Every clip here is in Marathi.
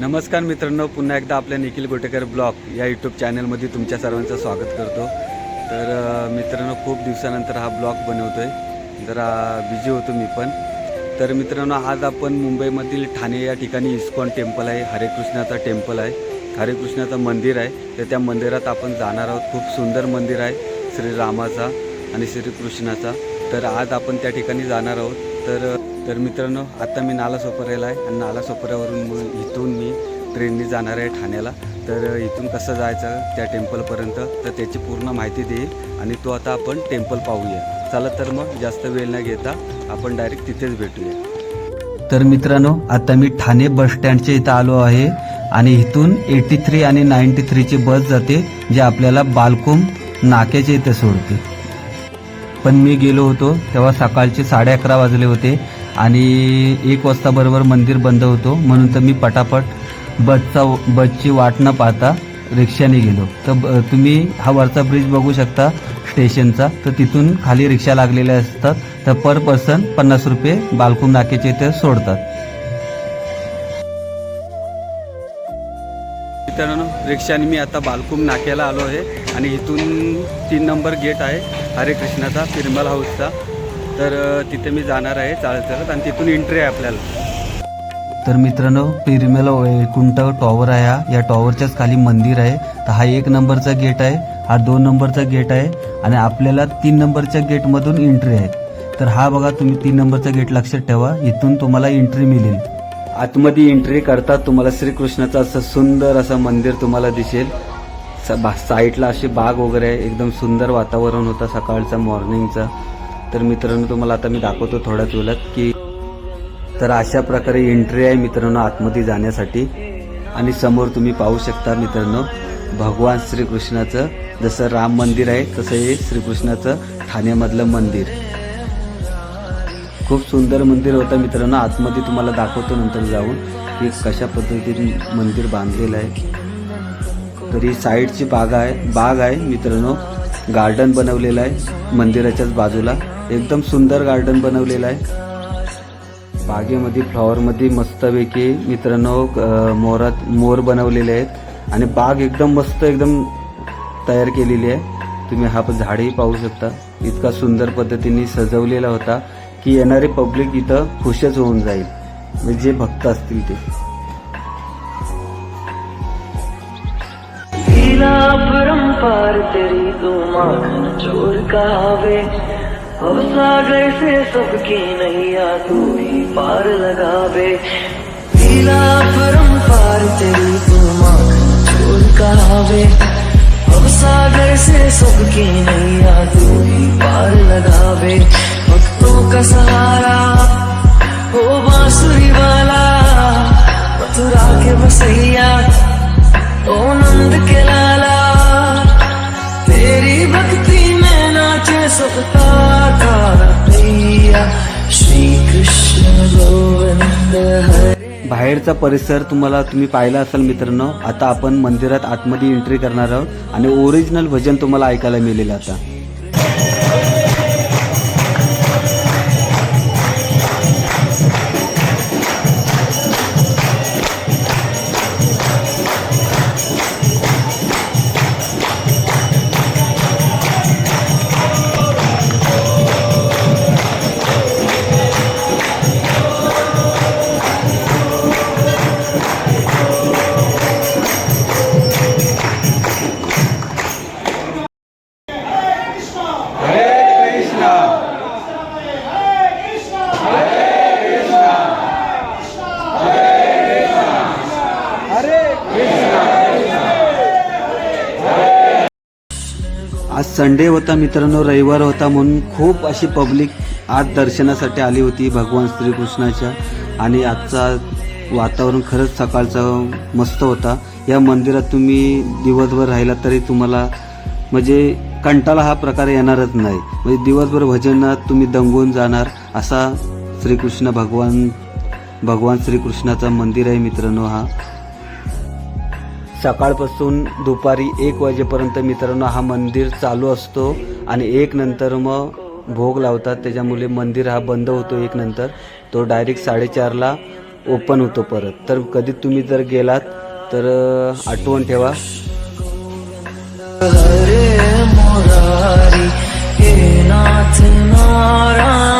नमस्कार मित्रांनो पुन्हा एकदा आपल्या निखिल गोटेकर ब्लॉग या यूट्यूब चॅनलमध्ये तुमच्या सर्वांचं स्वागत करतो. तर मित्रांनो खूप दिवसानंतर हा ब्लॉग बनवतो आहे जरा बिझी होतो मी पण. तर मित्रांनो आज आपण मुंबईमधील ठाणे या ठिकाणी इस्कॉन टेम्पल आहे. हरेकृष्णाचा टेम्पल आहे. हरेकृष्णाचं मंदिर आहे. तर त्या मंदिरात आपण जाणार आहोत. खूप सुंदर मंदिर आहे. श्रीरामाचा आणि श्रीकृष्णाचा तर आज आपण त्या ठिकाणी जाणार आहोत. तर तर मित्रांनो आता मी नाला सोपऱ्याला आहे आणि नाला सोपऱ्यावरून मग इथून मी ट्रेननी जाणार आहे ठाण्याला. तर इथून कसं जायचं त्या टेम्पलपर्यंत तर त्याची पूर्ण माहिती देईल आणि तो आता आपण टेम्पल पाहूया. चला तर मग जास्त वेळ न घेता आपण डायरेक्ट तिथेच भेटूया. तर मित्रांनो आता मी ठाणे बस स्टँडच्या इथं आलो आहे आणि इथून एटी थ्री आणि नाईन्टी थ्रीची बस जाते जे आपल्याला बालकुम नाक्याच्या इथं सोडते. पण मी गेलो होतो तेव्हा सकाळचे साडे अकरा वाजले होते आणि एक वाजता बरोबर मंदिर बंद होतो. म्हणून तर मी पटापट बसचा बसची वाट न पाहता रिक्षाने गेलो. तर ब- तुम्ही हा वरचा ब्रिज बघू शकता स्टेशनचा. तर तिथून खाली रिक्षा लागलेल्या असतात. तर पर पर्सन पन्नास रुपये बालकुम नाक्याचे इथे सोडतात. रिक्षाने मी आता बालकुम नाक्याला आलो आहे आणि इथून तीन नंबर गेट आहे हरे कृष्णाचा फिरमल हाऊसचा. तर तिथे मी जाणार आहे चालत चालत आणि तिथून एंट्री आहे आपल्याला. तर मित्रांनो पिरमेल वैकुंठ टॉवर आहे हा. या टॉवरच्याच खाली मंदिर आहे. तर हा एक नंबरचा गेट आहे हा दोन नंबरचा गेट आहे आणि आपल्याला तीन नंबरच्या गेटमधून एंट्री आहे. तर हा बघा तुम्ही तीन नंबरचा गेट लक्षात ठेवा. इथून तुम्हाला एंट्री मिळेल. आतमध्ये एंट्री करतात तुम्हाला श्रीकृष्णाचं असं सुंदर असं मंदिर तुम्हाला दिसेल. स- बा- साईडला अशी बाग वगैरे आहे. एकदम सुंदर वातावरण होतं सकाळचा मॉर्निंगचा तर मित्रांनो तुम्हाला आता मी दाखवतो थोड्याच वेळात की तर अशा प्रकारे एंट्री आहे मित्रांनो आतमध्ये जाण्यासाठी. आणि समोर तुम्ही पाहू शकता मित्रांनो भगवान श्रीकृष्णाचं जसं राम मंदिर आहे तसं हे श्रीकृष्णाचं ठाण्यामधलं मंदिर. खूप सुंदर मंदिर होतं मित्रांनो. आतमध्ये तुम्हाला दाखवतो नंतर जाऊन की कशा पद्धतीने मंदिर बांधलेलं आहे. तर ही साईडची बाग आहे बाग आहे मित्रांनो. गार्डन बनवलेलं आहे मंदिराच्याच बाजूला. एकदम सुंदर गार्डन बनवलेलं आहे. बागेमध्ये फ्लॉवरमध्ये मस्तपैकी मित्रांनो मोरात मोर बनवलेले आहेत. आणि बाग एकदम मस्त एकदम तयार केलेली आहे. तुम्ही हा झाडही पाहू शकता. इतका सुंदर पद्धतीने सजवलेला होता. की येणारे पब्लिक इथं खुशच होऊन जाईल. म्हणजे जे भक्त असतील ते. परंपार तेरी तू माखन चोर कहावे अब सागर से सबकी नैया तू ही पार लगावे. लीला परंपार तेरी तू माखन चोर कहावे अब सागर से सबकी नैया तू ही पार बाहेरचा परिसर तुम्हाला तुम्ही पाहिला असाल मित्रांनो आता आपण मंदिरात आतमध्ये एंट्री करणार आहोत आणि ओरिजिनल भजन तुम्हाला ऐकायला मिळेल आता. संडे होता मित्रांनो रविवार होता म्हणून खूप अशी पब्लिक आज दर्शनासाठी आली होती भगवान श्रीकृष्णाच्या. आणि आजचा वातावरण खरंच सकाळचं मस्त होता. या मंदिरात तुम्ही दिवसभर राहिला तरी तुम्हाला म्हणजे कंटाळा हा प्रकार येणारच नाही. म्हणजे दिवसभर भजनात तुम्ही दंगून जाणार असा श्रीकृष्ण भगवान भगवान श्रीकृष्णाचा मंदिर आहे मित्रांनो हा. सकाळपासून दुपारी एक वाजेपर्यंत मित्रांनो हा मंदिर चालू असतो आणि एक नंतर मग भोग लावतात. त्याच्यामुळे मंदिर हा बंद होतो एक नंतर. तो डायरेक्ट साडेचारला ओपन होतो परत. तर कधी तुम्ही जर गेलात तर आठवण ठेवा. हरे मोरारी हे नाथ नारायण.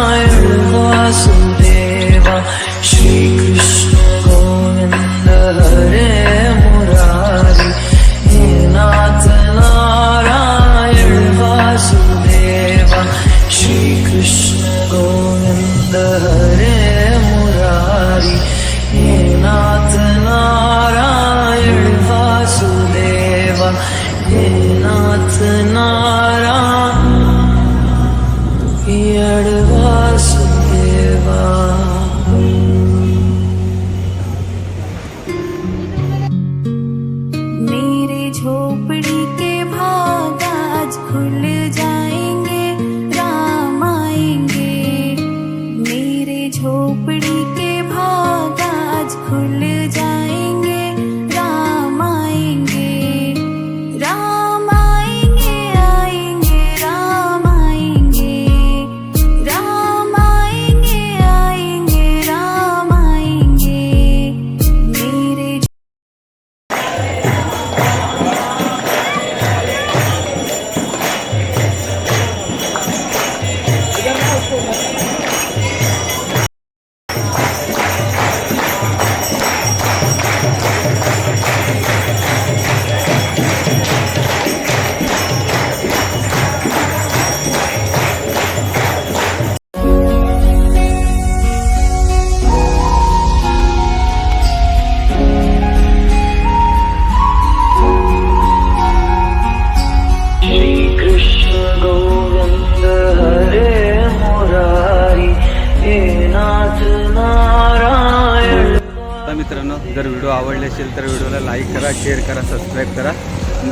मित्रांनो जर व्हिडिओ आवडले असेल तर व्हिडिओला लाईक करा शेअर करा सबस्क्राईब करा.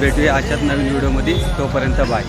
भेटूया अशाच नवीन व्हिडिओमध्ये. तोपर्यंत बाय.